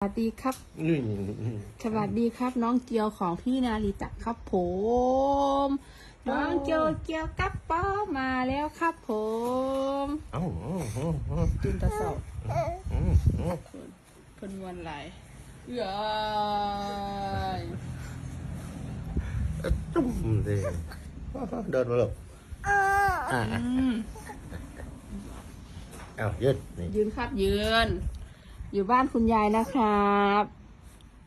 สวัสดีครับ นี่สวัสดีครับ น้องเกียวของพี่นาริตะครับผม น้องเกียวเกียวกับป้ามาแล้วครับผมเอ้าเอ้าเอ้าเอ้าจินตะเสาอืมอืมเพิ่นวันไหลายเอ้ยจุ่มเลยเดินมาหลบอ่าอืมเอ้ายืดนี่ยืนครับยืน อยู่บ้านคุณยายนะครับ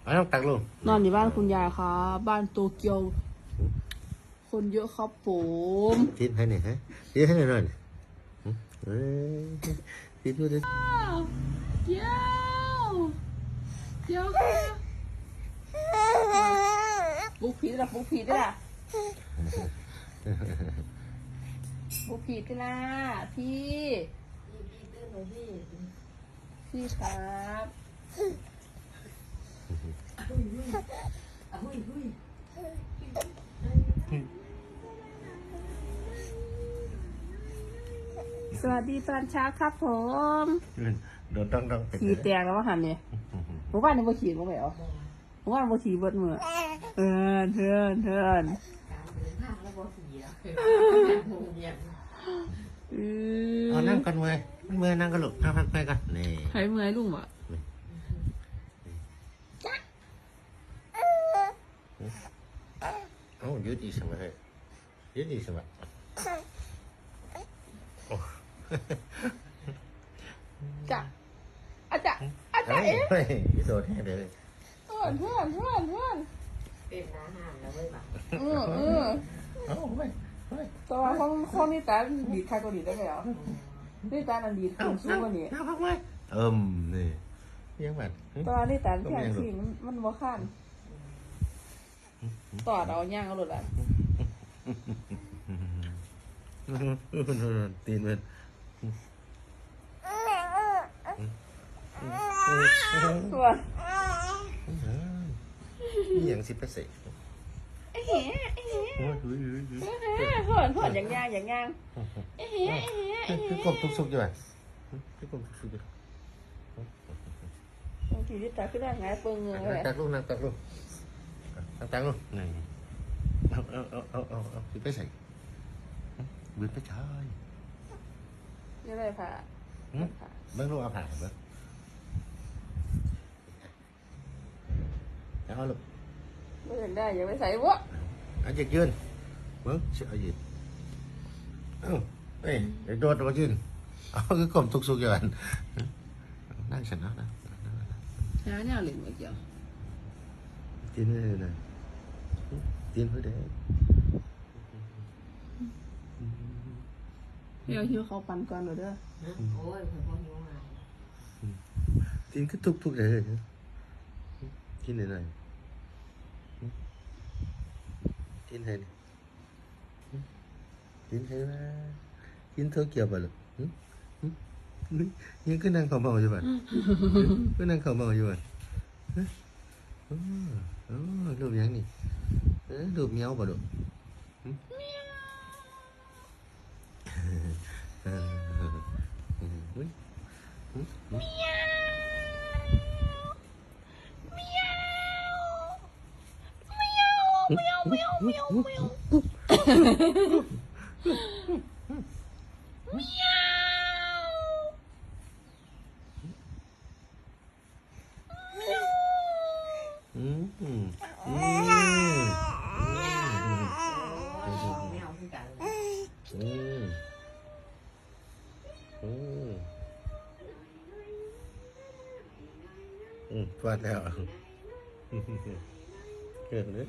เอาน้ำตักลงนอนอยู่บ้านคุณยายครับ บ้านโตเกียว คนเยอะครับผมทิ้งให้หน่อยฮะทิ้งให้หน่อยหน่อยเอ้ยทิ้งดูดิเกียวเกียวครับปลุกผีด้วยล่ะปลุกผีด้วยล่ะปลุกผีด้วยล่ะพี่ พี่ ครับสวัสดีตอนเช้าครับผมโดนต้องต้องเป็นขี่แตงแล้วว่าหันเนี่ยผมว่านี่บ่ขี่บ่แม่เอาผมว่าบ่ขี่เบิดมือเอินเทินเทิน เอเอานั่งกันเว้ยเมื่อยนั่งกันลูกนั่งพักไปกันนี่ใครเมื่อยลุงวะเอ้ายืดอีกสมัยเฮ้ยยืดอีกสมัยโอ้จ้ะอาจ้ะอาจ้ะเฮ้ยเอ๊ะเฮ้ยยืดโดดแท้เลยเพื่อนเพื่อนเพื่อนเพื่อนเป็นร้านอาหารแล้วเว้ยแบบเออเออเอ้าไปไป แต่ว่าคนคนนี่แต่ดีดใครก็ดีดได้ไหมเหรอนี่แต่นันดีดขึ้นสู้กว่านี้นั่งพักไว้เอิ่มนี่ยังแบบแต่ว่านี่แต่แข่งสิมันมันบ่ขั้นตอดเอาย่างเอาหลุดอะตีนมันส่วนนี่อย่างสิบเปอร์เซ็นต์ เอ๊ะเอ๊ะโอ้ยเฮ้ยเฮ้ยเฮ้ยเอ๊ะเพื่อนเพื่อนอย่างย่างอย่างย่างเอ๊ะเอ๊ะเอ๊ะคือกบทุกสุกอยู่ไหมคือกบทุกสุกอยู่บางทีที่ตาขึ้นได้ไงเปิงเงยเลยตักลูกนั่งตักลูกตักตักลูกนี่เอาเอาเอาเอาเอาเอาสิไปใส่บืนไปใช่นี่อะไรผ่าเบิ้งลูกเอาผ่าเบิ้งเอาลูก ไม่เห็นได้อย่าไปใส่วะอันจะยืนเบิ้งเชื่อยืนเอ้าเอ้ยเดี๋ยวโดดมายืนเอาคือกลมทุกสุกอย่างนั่งฉันนะนะช้าเนี่ยหรือไม่เกี่ยวตีนเลยนะตีนเพื่อเด็กเดี๋ยวหิวเขาปั่นก่อนหน่อยเด้อโอ้ยผมก็หิวมาตีนก็ทุกทุกเลยกินหน่อย กินให้กินให้มากินเท่าเกี่ยวไปหรอยังก็นั่งเขาเมาอยู่บ้านก็นั่งเขาเมาอยู่บ้านโอ้รูปยังนี่รูปเมียวป่ะลูกเอออืมอืม อืมไม่เอาคือกันอืมอืมอืมฟาดแล้ว เกิดเลย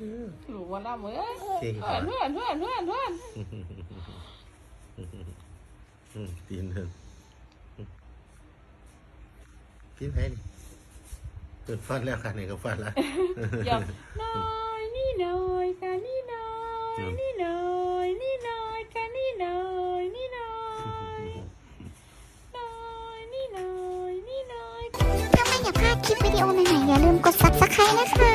หลูกวันละมื้อเก่งเพื่อนเพื่อนเพื่อนเพื่อนเพื่อนอืมตีนเถอะพี่แพ้นี่เกิดฟาดแล้วค่ะนี่ก็ฟาดแล้วอย่าน้อยนี่น้อยกะนี่น้อยนี่น้อยนี่น้อยกะนี่น้อยนี่น้อยน้อยนี่น้อยนี่น้อยถ้าไม่อยากพลาดคลิปวิดีโอใหม่ๆอย่าลืมกด subscribe นะคะ